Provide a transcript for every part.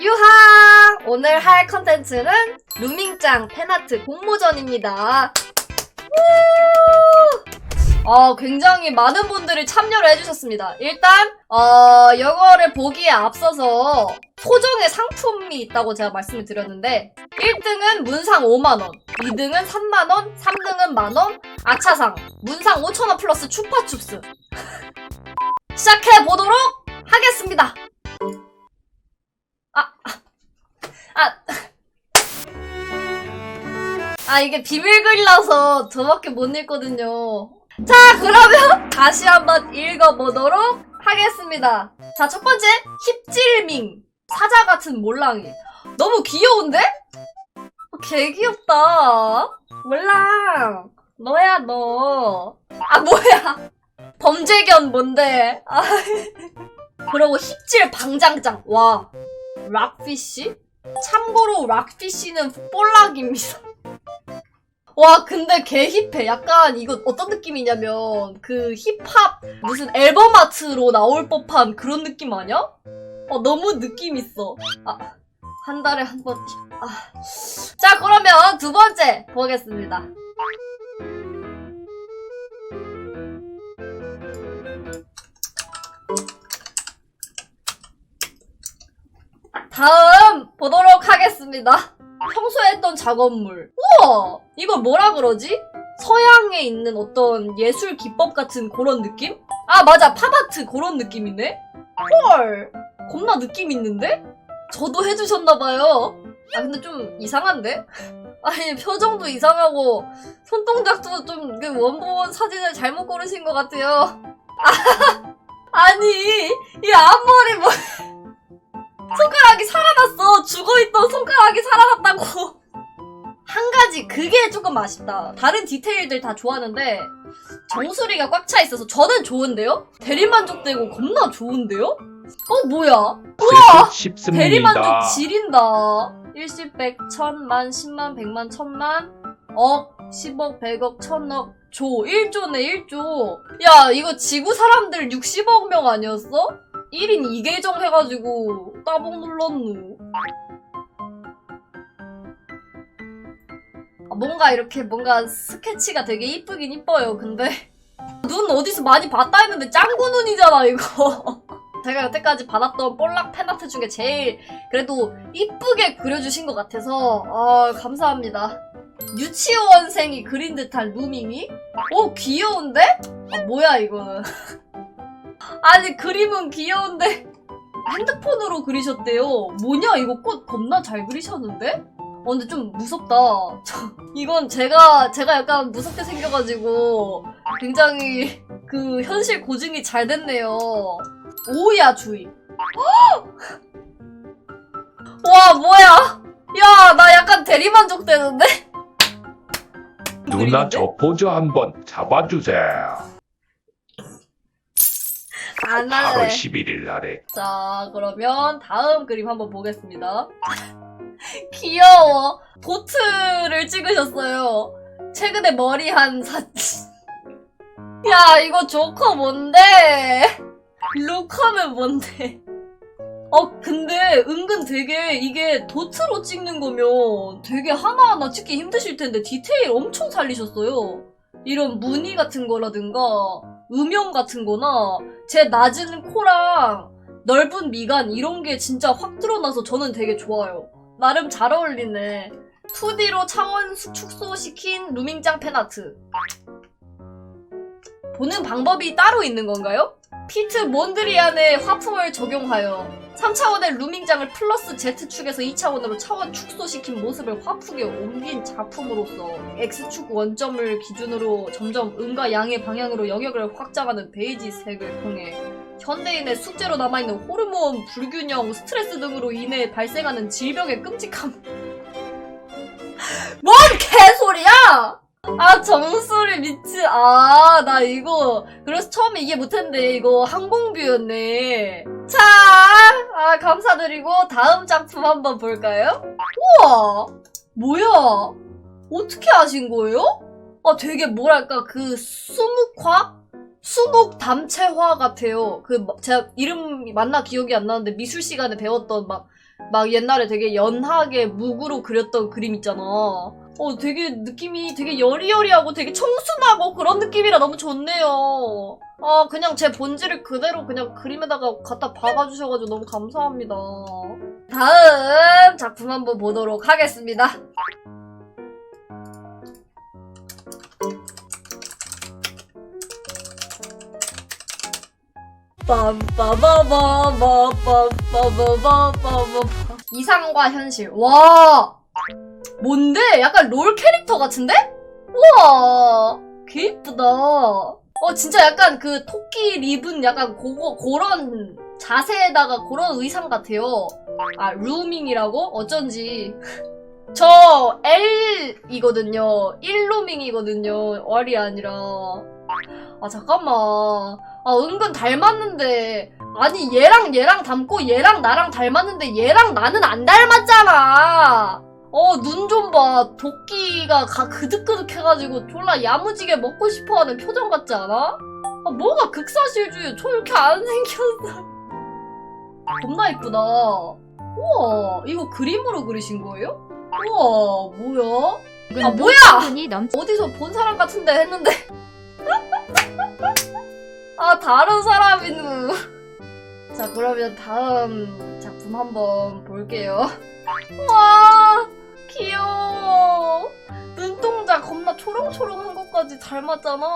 유하! 오늘 할 컨텐츠는 루밍짱 팬아트 공모전입니다. 우! 어, 굉장히 많은 분들이 참여를 해주셨습니다. 일단, 어, 이거를 보기에 앞서서 소정의 상품이 있다고 제가 말씀을 드렸는데, 1등은 문상 5만원, 2등은 3만원, 3등은 만원, 아차상, 문상 5천원 플러스 추파춥스. 시작해보도록 하겠습니다. 아, 아. 아, 이게 비밀글이라서 저밖에 못 읽거든요. 자, 그러면 다시 한번 읽어보도록 하겠습니다. 자, 첫 번째, 힙질밍. 사자 같은 몰랑이. 너무 귀여운데? 어, 개 귀엽다. 몰랑. 너야, 너. 아, 뭐야. 범죄견 뭔데? 아. 그리고 힙질 방장장. 와. 락피쉬? 참고로 락피쉬는 볼락입니다. 와 근데 개 힙해. 약간 이거 어떤 느낌이냐면 그 힙합 무슨 앨범 아트로 나올 법한 그런 느낌 아니야? 어 너무 느낌 있어. 아 한 달에 한 번. 아. 자 그러면 두 번째 보겠습니다. 다음 보도록 하겠습니다. 평소에 했던 작업물. 우와! 이거 뭐라 그러지? 서양에 있는 어떤 예술 기법 같은 그런 느낌? 아, 맞아. 팝아트 그런 느낌이네? 헐! 겁나 느낌 있는데? 저도 해주셨나봐요. 아, 근데 좀 이상한데? 아니, 표정도 이상하고, 손동작도 좀, 그 원본 사진을 잘못 고르신 것 같아요. 아, 아니, 이 앞머리 뭐, 손가락이 살아났어. 죽어있던 손가락이 살아났다고. 한 가지 그게 조금 아쉽다. 다른 디테일들 다 좋아하는데 정수리가 꽉 차 있어서 저는 좋은데요? 대리만족되고 겁나 좋은데요? 어 뭐야? 우와! 쉽습니다. 대리만족 지린다. 일십, 백, 천만, 십만, 백만, 천만, 억, 십억, 백억, 천억, 조. 1조네, 1조. 야, 이거 지구 사람들 60억 명 아니었어? 1인 2계정 해가지고 따봉 눌렀누. 아, 뭔가 이렇게 뭔가 스케치가 되게 이쁘긴 이뻐요. 근데 눈 어디서 많이 봤다 했는데 짱구 눈이잖아 이거. 제가 여태까지 받았던 볼락 팬아트 중에 제일 그래도 이쁘게 그려주신 것 같아서 아 감사합니다. 유치원생이 그린 듯한 루밍이? 오 귀여운데? 아 뭐야 이거는 아니 그림은 귀여운데 핸드폰으로 그리셨대요 뭐냐 이거 꽃 겁나 잘 그리셨는데? 어 근데 좀 무섭다 저, 이건 제가 제가 약간 무섭게 생겨가지고 굉장히 그 현실 고증이 잘 됐네요 오야 주의 와 뭐야 야 나 약간 대리만족 되는데? 누나 저 포즈 한번 잡아주세요. 안 8월 할래 11일 날에 자, 그러면 다음 그림 한번 보겠습니다. 귀여워. 보트를 찍으셨어요. 최근에 머리 한 사진. 야, 이거 조커 뭔데? 루커는 뭔데? 어, 근데 은근 되게 이게 도트로 찍는 거면 되게 하나하나 찍기 힘드실 텐데 디테일 엄청 살리셨어요. 이런 무늬 같은 거라든가 음영 같은 거나 제 낮은 코랑 넓은 미간 이런 게 진짜 확 드러나서 저는 되게 좋아요. 나름 잘 어울리네. 2D로 차원 수- 축소시킨 루밍짱 팬아트. 보는 방법이 따로 있는 건가요? 피트 몬드리안의 화풍을 적용하여 3차원의 루밍장을 플러스 Z축에서 2차원으로 차원 축소시킨 모습을 화풍에 옮긴 작품으로서 X축 원점을 기준으로 점점 음과 양의 방향으로 영역을 확장하는 베이지 색을 통해 현대인의 숙제로 남아있는 호르몬 불균형, 스트레스 등으로 인해 발생하는 질병의 끔찍함. 뭔 개소리야! 아, 정수리 미치, 아, 나 이거, 그래서 처음에 이해 못했는데, 이거 항공뷰였네. 자, 아, 감사드리고, 다음 작품 한번 볼까요? 우와! 뭐야? 어떻게 하신 거예요? 아, 되게 뭐랄까, 그, 수묵화? 수묵 담채화 같아요. 그, 막 제가 이름이 맞나 기억이 안 나는데, 미술 시간에 배웠던 막, 막 옛날에 되게 연하게 묵으로 그렸던 그림 있잖아. 어, 되게 느낌이 되게 여리여리하고 되게 청순하고 그런 느낌이라 너무 좋네요. 아, 그냥 제 본질을 그대로 그냥 그림에다가 갖다 박아주셔가지고 너무 감사합니다. 다음 작품 한번 보도록 하겠습니다. 이상과 현실 와 뭔데? 약간 롤 캐릭터 같은데? 우와 개 이쁘다. 어 진짜 약간 그 토끼 립은 약간 고거 그런 자세에다가 그런 의상 같아요. 아 루밍이라고? 어쩐지. 저 L이거든요. 1루밍이거든요. R이 아니라. 아 잠깐만. 아 은근 닮았는데. 아니 얘랑 얘랑 닮고 얘랑 나랑 닮았는데 얘랑 나는 안 닮았잖아 어 눈 좀 봐. 도끼가 가 그득그득해가지고 졸라 야무지게 먹고 싶어하는 표정 같지 않아? 아 뭐가 극사실주의 저 이렇게 안 생겼어? 겁나 이쁘다. 우와 이거 그림으로 그리신 거예요? 우와 뭐야? 아, 뭐야! 분이 넘 어디서 본 사람 같은데 했는데. 아 다른 사람이누. 자 그러면 다음 작품 한번 볼게요. 와 귀여워. 눈동자 겁나 초롱초롱한 것까지 닮았잖아.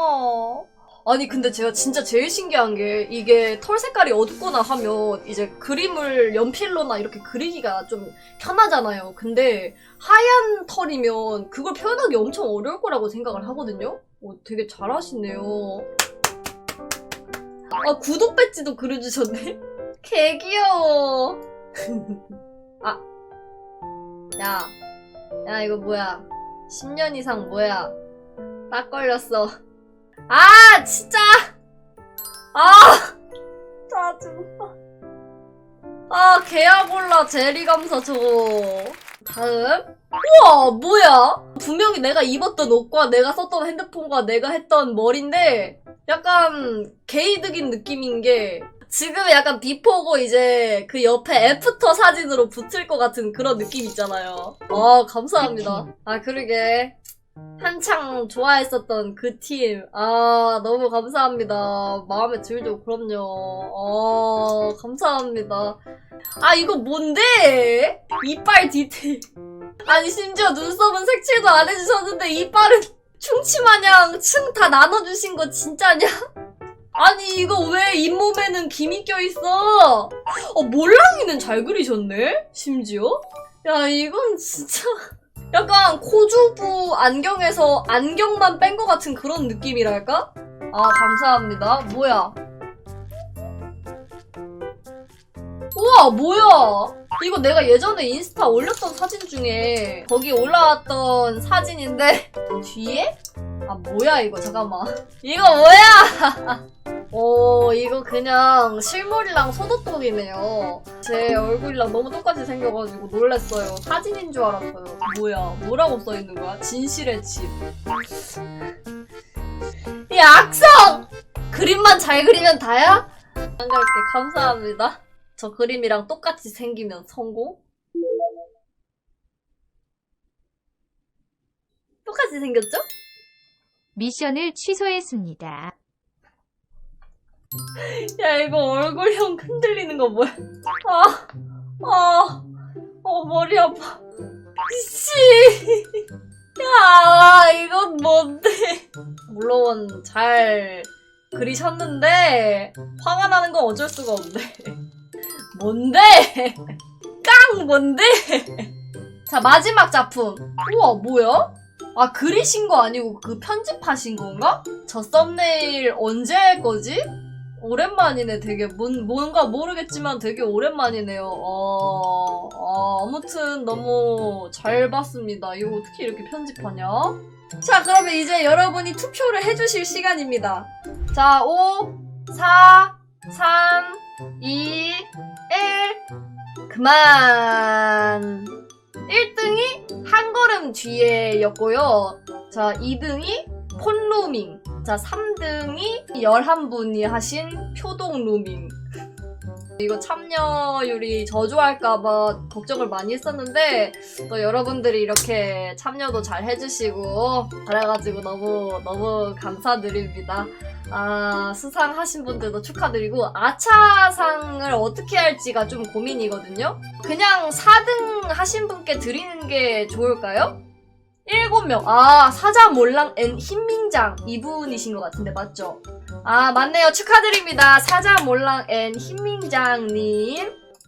아니 근데 제가 진짜 제일 신기한 게 이게 털 색깔이 어둡거나 하면 이제 그림을 연필로나 이렇게 그리기가 좀 편하잖아요. 근데 하얀 털이면 그걸 표현하기 엄청 어려울 거라고 생각을 하거든요. 어, 되게 잘하시네요. 아 구독 배지도 그려주셨네. 개 귀여워. 아. 야, 야 이거 뭐야? 10년 이상 뭐야? 딱 걸렸어. 아 진짜! 아! 짜증나 아 개야골라 제리감사 저거 다음. 우와 뭐야? 분명히 내가 입었던 옷과 내가 썼던 핸드폰과 내가 했던 머리인데 약간 게이득인 느낌인 게 지금 약간 비포고 이제 그 옆에 애프터 사진으로 붙을 것 같은 그런 느낌 있잖아요. 아 감사합니다. 아 그러게 한창 좋아했었던 그 팀. 아 너무 감사합니다. 마음에 들죠 그럼요. 아 감사합니다. 아 이거 뭔데? 이빨 디테일. 아니 심지어 눈썹은 색칠도 안 해주셨는데 이빨은 충치 마냥 층 다 나눠주신 거 진짜냐? 아니 이거 왜 잇몸에는 김이 껴있어? 어 몰랑이는 잘 그리셨네? 심지어? 야 이건 진짜 약간 코주부 안경에서 안경만 뺀 것 같은 그런 느낌이랄까? 아 감사합니다 뭐야 우와 뭐야 이거 내가 예전에 인스타 올렸던 사진 중에 거기 올라왔던 사진인데 뒤에? 아 뭐야 이거? 잠깐만. 이거 뭐야? 오 이거 그냥 실물이랑 소도독이네요. 제 얼굴이랑 너무 똑같이 생겨가지고 놀랬어요. 사진인 줄 알았어요. 뭐야? 뭐라고 써있는 거야? 진실의 집 이 악성! 그림만 잘 그리면 다야? 안 갈게. 감사합니다. 저 그림이랑 똑같이 생기면 성공? 똑같이 생겼죠? 미션을 취소했습니다. 야 이거 얼굴형 흔들리는 거 뭐야? 아, 아, 어 머리 아파. 씨, 야 이건 뭔데? 물론 잘 그리셨는데 화가 나는 건 어쩔 수가 없네. 뭔데? 깡 뭔데? 자 마지막 작품. 우와 뭐야? 아 그리신 거 아니고 그 편집하신 건가? 저 썸네일 언제 할 거지? 오랜만이네 되게. 뭔, 뭔가 모르겠지만 되게 오랜만이네요. 어, 어, 아무튼 너무 잘 봤습니다. 이거 어떻게 이렇게 편집하냐? 자 그러면 이제 여러분이 투표를 해주실 시간입니다. 자 5 4 3 2 1 그만 1등이 한 걸음 뒤에였고요 자 2등이 폰루밍 자, 3등이 11분이 하신 표동 루밍. 이거 참여율이 저조할까봐 걱정을 많이 했었는데 또 여러분들이 이렇게 참여도 잘 해주시고 그래가지고 너무 너무 감사드립니다. 아 수상하신 분들도 축하드리고 아차상을 어떻게 할지가 좀 고민이거든요. 그냥 4등 하신 분께 드리는 게 좋을까요? 7명. 아, 사자 몰랑 앤 흰민장. 이분이신 것 같은데, 맞죠? 아, 맞네요. 축하드립니다. 사자몰랑 앤 흰민장님.